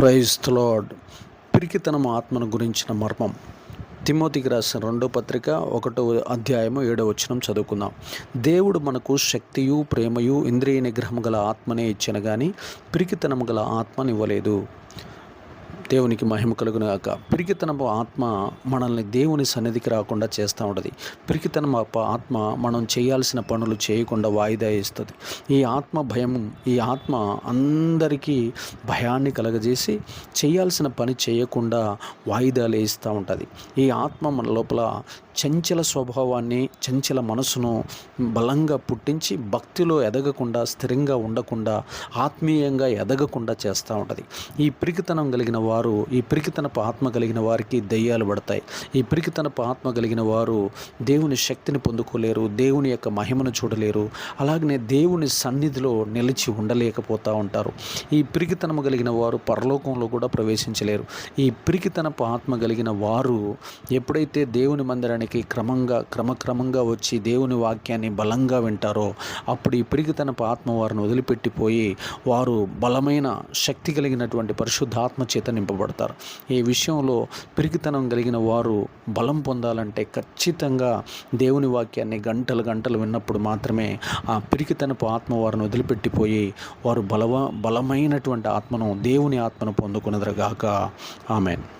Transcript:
Praise lord పిరికితనం ఆత్మను గురించిన మర్మం. తిమోతికి రాసిన రెండో పత్రిక ఒకటో అధ్యాయము ఏడో వచనం చదువుకుందాం. దేవుడు మనకు శక్తియు ప్రేమయు ఇంద్రియ నిగ్రహం గల ఆత్మనే ఇచ్చిన కానీ పిరికితనము గల ఆత్మనివ్వలేదు దేవునికి మహిమ కలుగును గాక పిరికితనపు ఆత్మ మనల్ని దేవుని సన్నిధికి రాకుండా చేస్తూ ఉంటుంది. పిరికితనం ఆత్మ మనం చేయాల్సిన పనులు చేయకుండా వాయిదా ఇస్తుంది ఈ ఆత్మ భయం ఈ ఆత్మ అందరికీ భయాన్ని కలగజేసి చేయాల్సిన పని చేయకుండా వాయిదాలు వేస్తూ ఉంటుంది. ఈ ఆత్మ మన లోపల చంచల స్వభావాన్ని చంచల మనసును బలంగా పుట్టించి భక్తిలో ఎదగకుండా స్థిరంగా ఉండకుండా ఆత్మీయంగా ఎదగకుండా చేస్తూ ఉంటుంది. ఈ పిరికితనం కలిగిన వారు ఈ పిరికితనపు ఆత్మ కలిగిన వారికి దయ్యాలు పడతాయి. ఈ పిరికితనపు ఆత్మ కలిగిన వారు దేవుని శక్తిని పొందుకోలేరు దేవుని యొక్క మహిమను చూడలేరు అలాగనే దేవుని సన్నిధిలో నిలిచి ఉండలేకపోతూ ఉంటారు. ఈ పిరికితనము కలిగిన వారు పరలోకంలో కూడా ప్రవేశించలేరు. ఈ పిరికితనపు ఆత్మ కలిగిన వారు ఎప్పుడైతే దేవుని మందిరానికి క్రమంగా క్రమక్రమంగా వచ్చి దేవుని వాక్యాన్ని బలంగా వింటారో అప్పుడు ఈ తన ఆత్మ వారిని వదిలిపెట్టిపోయి వారు బలమైన శక్తి కలిగినటువంటి పరిశుద్ధాత్మ చేత నింపబడతారు. ఈ విషయంలో పిరికితనం కలిగిన వారు బలం పొందాలంటే ఖచ్చితంగా దేవుని వాక్యాన్ని గంటలు గంటలు విన్నప్పుడు మాత్రమే ఆ పిరికితనపు ఆత్మ వారిని వదిలిపెట్టిపోయి వారు బలవ బలమైనటువంటి ఆత్మను దేవుని ఆత్మను పొందుకున్నదరగాక. ఆమెన్.